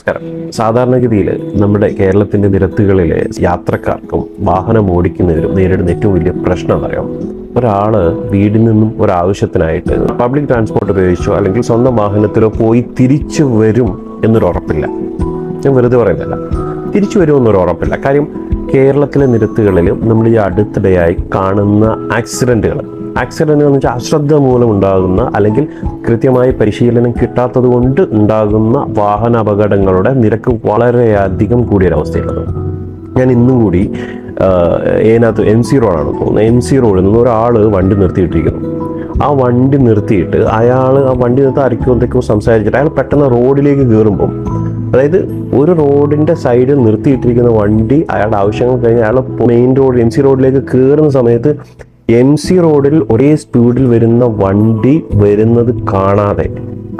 നമസ്കാരം. സാധാരണഗതിയിൽ നമ്മുടെ കേരളത്തിന്റെ നിരത്തുകളിലെ യാത്രക്കാർക്കും വാഹനം ഓടിക്കുന്നവരും നേരിടുന്ന ഏറ്റവും വലിയ പ്രശ്നം എന്നറിയാം ഒരാൾ വീടിൽ നിന്നും ഒരാവശ്യത്തിനായിട്ട് പബ്ലിക് ട്രാൻസ്പോർട്ട് ഉപയോഗിച്ചോ അല്ലെങ്കിൽ സ്വന്തം വാഹനത്തിലോ പോയി തിരിച്ചു വരും എന്നൊരു ഉറപ്പില്ല. ഞാൻ വെറുതെ പറയുന്നില്ല തിരിച്ചു വരുമെന്നൊരു ഉറപ്പില്ല. കാര്യം കേരളത്തിലെ നിരത്തുകളിലും നമ്മൾ ഈ അടുത്തിടെയായി കാണുന്ന ആക്സിഡന്റുകൾ ആക്സിഡന്റുകൾ എന്ന് വെച്ചാൽ അശ്രദ്ധ മൂലം ഉണ്ടാകുന്ന അല്ലെങ്കിൽ കൃത്യമായ പരിശീലനം കിട്ടാത്തത് കൊണ്ട് ഉണ്ടാകുന്ന വാഹന അപകടങ്ങളുടെ നിരക്ക് വളരെയധികം കൂടിയൊരവസ്ഥയുള്ളത് ഞാൻ ഇന്നും കൂടി ഏനകത്ത് എം സി റോഡാണ് തോന്നുന്നത് എം സി റോഡിൽ നിന്ന് ഒരാൾ വണ്ടി നിർത്തിയിട്ടിരിക്കുന്നു. ആ വണ്ടി നിർത്തിയിട്ട് അയാൾ ആ വണ്ടി നിർത്തി അരക്കോ എന്തൊക്കെയോ സംസാരിച്ചിട്ട് അയാൾ പെട്ടെന്ന് റോഡിലേക്ക് കയറുമ്പം അതായത് ഒരു റോഡിന്റെ സൈഡിൽ നിർത്തിയിട്ടിരിക്കുന്ന വണ്ടി അയാളുടെ ആവശ്യങ്ങൾ കഴിഞ്ഞ് അയാൾ മെയിൻ റോഡ് എം സി റോഡിലേക്ക് കയറുന്ന സമയത്ത് എം സി റോഡിൽ ഒരേ സ്പീഡിൽ വരുന്ന വണ്ടി വരുന്നത് കാണാതെ.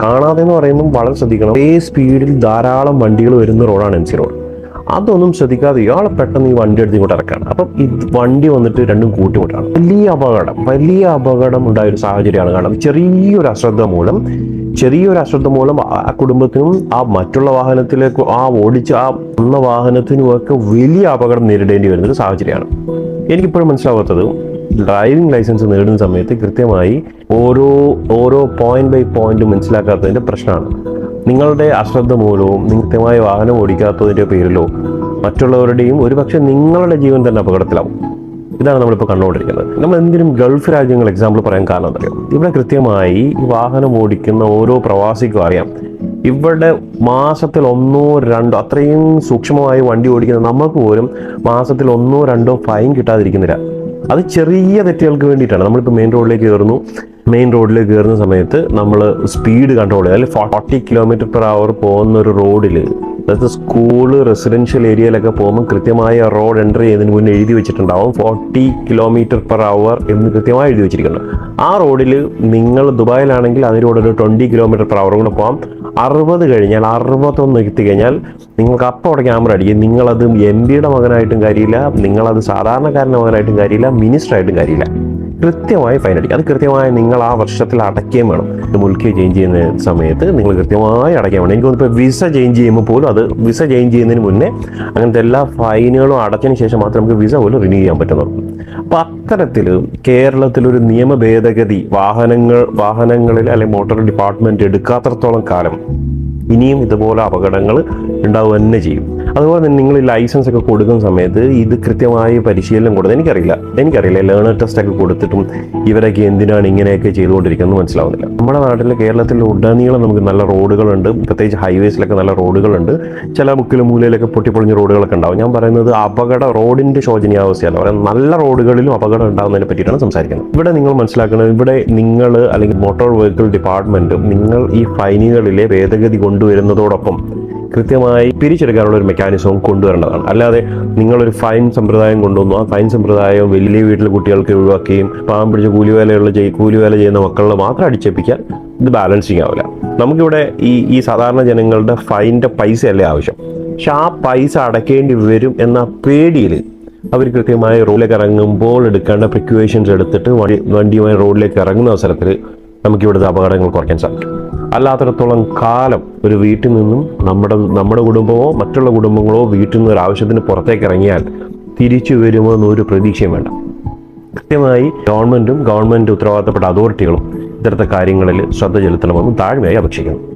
കാണാതെ എന്ന് പറയുമ്പോൾ വളരെ ശ്രദ്ധിക്കണം. ഒരേ സ്പീഡിൽ ധാരാളം വണ്ടികൾ വരുന്ന റോഡാണ് എം സി റോഡ് അതൊന്നും ശ്രദ്ധിക്കാതെ ഇയാൾ പെട്ടെന്ന് ഈ വണ്ടി എടുത്ത് ഇങ്ങോട്ട് ഇറക്കാണ്. അപ്പം ഈ വണ്ടി വന്നിട്ട് രണ്ടും കൂട്ടിമുട്ടാണ്. വലിയ അപകടം വലിയ അപകടം ഉണ്ടായ ഒരു സാഹചര്യമാണ്. കാരണം ചെറിയൊരു അശ്രദ്ധ മൂലം ചെറിയൊരു അശ്രദ്ധ മൂലം ആ കുടുംബത്തിനും ആ മറ്റുള്ള വാഹനത്തിലേക്ക് ആ ഓടിച്ച ആ വന്ന വാഹനത്തിനും ഒക്കെ വലിയ അപകടം നേരിടേണ്ടി വരുന്ന ഒരു സാഹചര്യമാണ്. എനിക്കിപ്പോഴും മനസ്സിലാവാത്തത് ഡ്രൈവിംഗ് ലൈസൻസ് നേടുന്ന സമയത്ത് കൃത്യമായി ഓരോ ഓരോ പോയിന്റ് ബൈ പോയിന്റ് മനസ്സിലാക്കാത്തതിന്റെ പ്രശ്നമാണ്. നിങ്ങളുടെ അശ്രദ്ധ മൂലവും കൃത്യമായ വാഹനം ഓടിക്കാത്തതിന്റെ പേരിലോ മറ്റുള്ളവരുടെയും ഒരുപക്ഷെ നിങ്ങളുടെ ജീവൻ തന്നെ അപകടത്തിലാവും. ഇതാണ് നമ്മളിപ്പോൾ കണ്ടുകൊണ്ടിരിക്കുന്നത്. നമ്മൾ എന്തിനും ഗൾഫ് രാജ്യങ്ങൾ എക്സാമ്പിൾ പറയാൻ കാരണം അറിയാം ഇവിടെ കൃത്യമായി ഈ വാഹനം ഓടിക്കുന്ന ഓരോ പ്രവാസിക്കും അറിയാം. ഇവിടെ മാസത്തിൽ ഒന്നോ രണ്ടോ അത്രയും സൂക്ഷ്മമായി വണ്ടി ഓടിക്കുന്ന നമുക്ക് പോലും മാസത്തിൽ ഒന്നോ രണ്ടോ ഫൈൻ കിട്ടാതിരിക്കുന്നില്ല. അത് ചെറിയ തെറ്റുകൾക്ക് വേണ്ടിയിട്ടാണ്. നമ്മളിപ്പോൾ മെയിൻ റോഡിലേക്ക് കയറുന്നു. മെയിൻ റോഡിലേക്ക് കയറുന്ന സമയത്ത് നമ്മൾ സ്പീഡ് കൺട്രോൾ ചെയ്യുക അല്ലെങ്കിൽ ഫോർട്ടി കിലോമീറ്റർ പെർ അവർ പോകുന്ന ഒരു റോഡിൽ അതായത് സ്കൂൾ റെസിഡൻഷ്യൽ ഏരിയയിലൊക്കെ പോകുമ്പോൾ കൃത്യമായ റോഡ് എന്റർ ചെയ്യുന്നതിന് മുന്നേ എഴുതി വെച്ചിട്ടുണ്ടാവും. ഫോർട്ടി കിലോമീറ്റർ പെർ അവർ എന്ന് കൃത്യമായി എഴുതി വെച്ചിരിക്കുന്നുണ്ട് ആ റോഡിൽ നിങ്ങൾ ദുബായിലാണെങ്കിൽ അതിലൂടെ ഒരു ട്വന്റി കിലോമീറ്റർ പെർ അവർ കൂടെ പോകാം അറുപത് കഴിഞ്ഞാൽ അറുപത്തൊന്ന് എത്തി കഴിഞ്ഞാൽ നിങ്ങൾക്ക് അപ്പം അവിടെ ക്യാമറ അടിക്കും. നിങ്ങളത് എം പിയുടെ മകനായിട്ടും കാര്യമില്ല. നിങ്ങളത് സാധാരണക്കാരന്റെ മകനായിട്ടും കാര്യമില്ല. മിനിസ്റ്ററായിട്ടും കാര്യമില്ല. കൃത്യമായി ഫൈൻ അടിക്കുക. അത് കൃത്യമായി നിങ്ങൾ ആ വർഷത്തിൽ അടയ്ക്കുകയും വേണം. മുൽക്കി ചേഞ്ച് ചെയ്യുന്ന സമയത്ത് നിങ്ങൾ കൃത്യമായി അടയ്ക്കാൻ വേണം. എനിക്ക് ഇപ്പോൾ വിസ ചേഞ്ച് ചെയ്യുമ്പോൾ പോലും അത് വിസ ചേഞ്ച് ചെയ്യുന്നതിന് മുന്നേ അങ്ങനത്തെ എല്ലാ ഫൈനുകളും അടച്ചതിന് ശേഷം മാത്രമേ നമുക്ക് വിസ പോലും റിന്യൂ ചെയ്യാൻ പറ്റുന്നുള്ളൂ. അപ്പം അത്തരത്തിൽ കേരളത്തിലൊരു നിയമ ഭേദഗതി വാഹനങ്ങൾ വാഹനങ്ങളിൽ അല്ലെങ്കിൽ മോട്ടോർ ഡിപ്പാർട്ട്മെന്റ് എടുക്കാത്തടത്തോളം കാലം ഇനിയും ഇതുപോലെ അപകടങ്ങൾ ഉണ്ടാവുക തന്നെ ചെയ്യും. അതുപോലെ തന്നെ നിങ്ങൾ ലൈസൻസ് ഒക്കെ കൊടുക്കുന്ന സമയത്ത് ഇത് കൃത്യമായ പരിശീലനം കൊടുത്ത് എനിക്കറിയില്ല. എനിക്കറിയില്ല ലേണർ ടെസ്റ്റ് ഒക്കെ കൊടുത്തിട്ടും ഇവരൊക്കെ എന്തിനാണ് ഇങ്ങനെയൊക്കെ ചെയ്തുകൊണ്ടിരിക്കുന്നത് മനസ്സിലാവുന്നില്ല. നമ്മുടെ നാട്ടിൽ കേരളത്തിൽ ഉടനീളം നമുക്ക് നല്ല റോഡുകളുണ്ട് പ്രത്യേകിച്ച് ഹൈവേസിലൊക്കെ നല്ല റോഡുകളുണ്ട്. ചില മുക്കിലും മൂലയിലൊക്കെ പൊട്ടിപ്പൊളിഞ്ഞ റോഡുകളൊക്കെ ഉണ്ടാവും. ഞാൻ പറയുന്നത് അപകട റോഡിന്റെ ശോചനീയാവസ്ഥയല്ല പറയാം നല്ല റോഡുകളിലും അപകടം ഉണ്ടാകുന്നതിനെ പറ്റിയിട്ടാണ് സംസാരിക്കുന്നത്. ഇവിടെ നിങ്ങൾ മനസ്സിലാക്കുന്നത് ഇവിടെ നിങ്ങൾ അല്ലെങ്കിൽ മോട്ടോർ വെഹിക്കിൾ ഡിപ്പാർട്ട്മെന്റ് നിങ്ങൾ ഈ ഫൈനുകളിലെ ഭേദഗതി കൊണ്ടുവരുന്നതോടൊപ്പം കൃത്യമായി പിരിച്ചെടുക്കാനുള്ള ഒരു മെക്കാനിസവും കൊണ്ടുവരേണ്ടതാണ്. അല്ലാതെ നിങ്ങളൊരു ഫൈൻ സമ്പ്രദായം കൊണ്ടുവന്നു. ആ ഫൈൻ സമ്പ്രദായം വലിയ വീട്ടിലെ കുട്ടികൾക്ക് ഒഴിവാക്കുകയും പാവം പിടിച്ച കൂലിവേലയുള്ള കൂലിവേല ചെയ്യുന്ന മക്കളിൽ മാത്രം അടിച്ചേപ്പിക്കാൻ ഇത് ബാലൻസിങ് ആവില്ല. നമുക്കിവിടെ ഈ ഈ സാധാരണ ജനങ്ങളുടെ ഫൈന്റെ പൈസയല്ലേ ആവശ്യം. പക്ഷെ ആ പൈസ അടയ്ക്കേണ്ടി വരും എന്ന പേടിയിൽ അവർ കൃത്യമായി റോഡിലേക്ക് ഇറങ്ങുമ്പോൾ എടുക്കേണ്ട പ്രിക്വേഷൻസ് എടുത്തിട്ട് വണ്ടി വണ്ടിയുമായി റോഡിലേക്ക് ഇറങ്ങുന്ന അവസരത്തിൽ നമുക്കിവിടുത്തെ അപകടങ്ങൾ കുറയ്ക്കാൻ സാധിക്കും. അല്ലാത്തിടത്തോളം കാലം ഒരു വീട്ടിൽ നിന്നും നമ്മുടെ നമ്മുടെ കുടുംബമോ മറ്റുള്ള കുടുംബങ്ങളോ വീട്ടിൽ നിന്ന് ഒരു ആവശ്യത്തിന് പുറത്തേക്ക് ഇറങ്ങിയാൽ തിരിച്ചു വരുമോ എന്നൊരു പ്രതീക്ഷയും വേണ്ട. കൃത്യമായി ഗവൺമെന്റും ഗവൺമെന്റ് ഉത്തരവാദിത്തപ്പെട്ട അതോറിറ്റികളും ഇത്തരത്തെ കാര്യങ്ങളിൽ ശ്രദ്ധ ചെലുത്തണമെന്ന് താഴ്മയായി അപേക്ഷിക്കുന്നു.